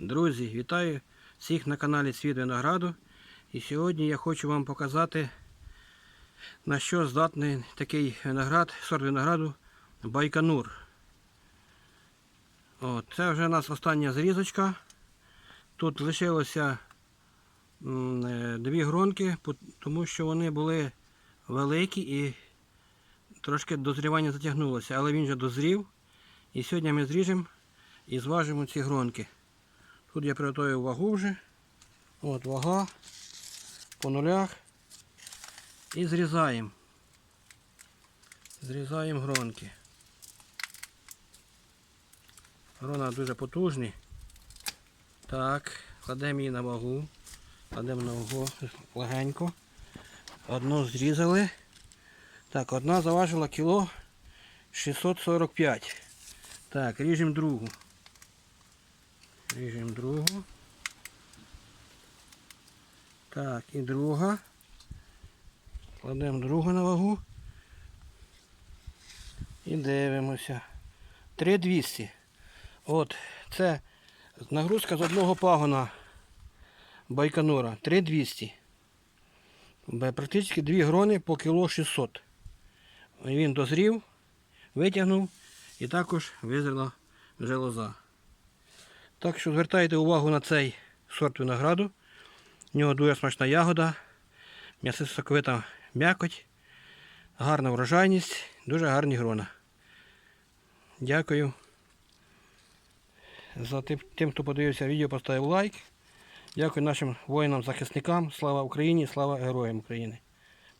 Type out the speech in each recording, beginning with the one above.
Друзі, вітаю всіх на каналі Світ Винограду. І сьогодні я хочу вам показати, на що здатний такий виноград, сорт винограду Байконур. От, це вже у нас остання зрізочка. Тут лишилося е, дві гронки, тому що вони були великі і трошки дозрівання затягнулося, але він вже дозрів. І сьогодні ми зріжемо і зважимо ці гронки. Тут я приготую вагу вже. От вага по нулях. І зрізаємо. Зрізаємо гронки. Грона дуже потужні. Так, кладемо її на вагу. Кладемо на вагу легенько. Одну зрізали. Так, одна заважила кіло 645. Так, ріжемо другу. Ріжемо другу. Так, і друга. Кладемо другу на вагу. І дивимося. 3200. От, це нагрузка з одного пагона Байконура. 3200. Практично 2 грони по кіло 600. Він дозрів, витягнув і також визріла вже лоза. Так що звертайте увагу на цей сорт винограду. В нього дуже смачна ягода, м'ясиста соковита м'якоть, гарна врожайність, дуже гарні грона. Дякую. За тим, хто подивився відео, поставив лайк. Дякую нашим воїнам-захисникам. Слава Україні, слава героям України.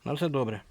На все добре.